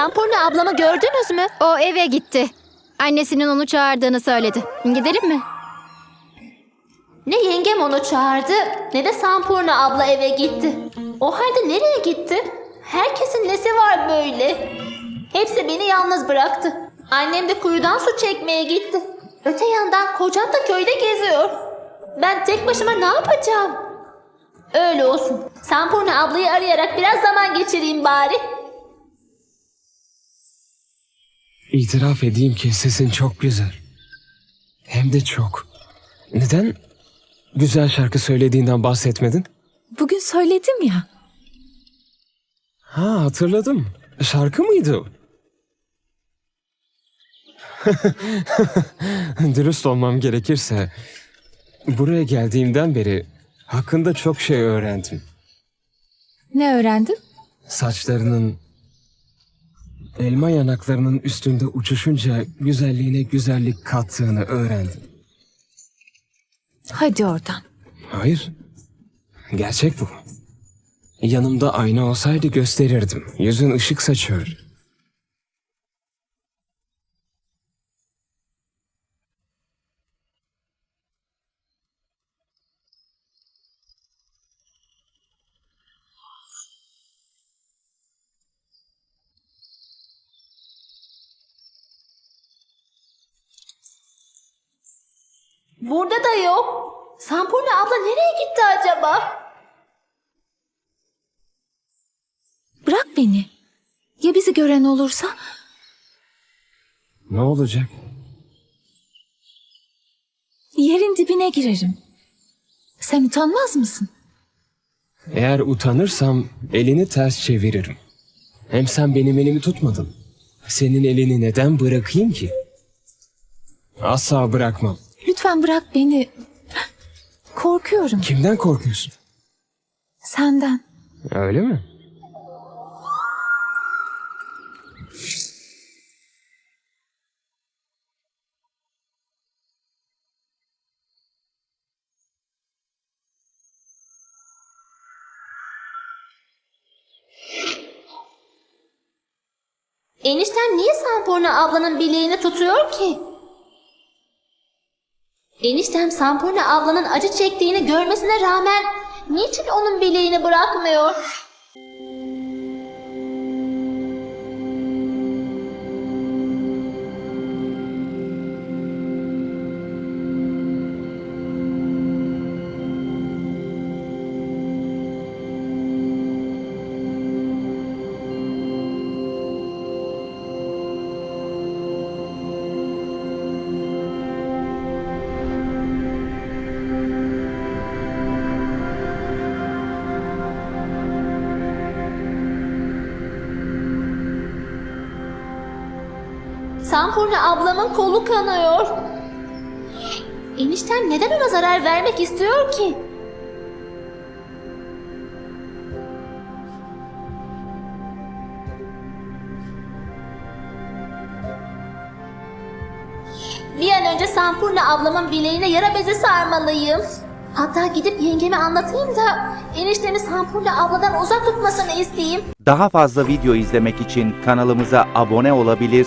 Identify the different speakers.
Speaker 1: Sampurna ablamı gördünüz mü?
Speaker 2: O eve gitti. Annesinin onu çağırdığını söyledi. Gidelim mi?
Speaker 1: Ne yengem onu çağırdı ne de Sampurna abla eve gitti. O halde nereye gitti? Herkesin nesi var böyle? Hepsi beni yalnız bıraktı. Annem de kuyudan su çekmeye gitti. Öte yandan kocam da köyde geziyor. Ben tek başıma ne yapacağım? Öyle olsun. Sampurna ablayı arayarak biraz zaman geçireyim bari.
Speaker 3: İtiraf edeyim ki sesin çok güzel. Hem de çok. Neden güzel şarkı söylediğinden bahsetmedin?
Speaker 4: Bugün söyledim ya.
Speaker 3: Ha hatırladım. Şarkı mıydı o? Dürüst olmam gerekirse buraya geldiğimden beri hakkında çok şey öğrendim.
Speaker 4: Ne öğrendin?
Speaker 3: Saçlarının elma yanaklarının üstünde uçuşunca güzelliğine güzellik kattığını öğrendim.
Speaker 4: Hadi oradan.
Speaker 3: Hayır. Gerçek bu. Yanımda ayna olsaydı gösterirdim. Yüzün ışık saçıyor.
Speaker 1: Burada da yok. Sampurna abla nereye gitti acaba?
Speaker 4: Bırak beni. Ya bizi gören olursa?
Speaker 3: Ne olacak?
Speaker 4: Yerin dibine girerim. Sen utanmaz mısın?
Speaker 3: Eğer utanırsam elini ters çeviririm. Hem sen benim elimi tutmadın. Senin elini neden bırakayım ki? Asla bırakmam.
Speaker 4: Lütfen bırak beni. Korkuyorum
Speaker 3: Kimden korkuyorsun?
Speaker 4: senden.
Speaker 3: Öyle mi?
Speaker 1: Enişten niye Sampurna ablanın bileğini tutuyor ki? Eniştem Sampurna ablanın acı çektiğini görmesine rağmen niçin onun bileğini bırakmıyor? Sampurna ablamın kolu kanıyor. Eniştem neden ona zarar vermek istiyor ki? Bir an önce Sampurna ablamın bileğine yara bezi sarmalıyım. Hatta gidip yengeme anlatayım da eniştemi Sampurna abladan uzak tutmasını isteyeyim.
Speaker 5: Daha fazla video izlemek için kanalımıza abone olabilir,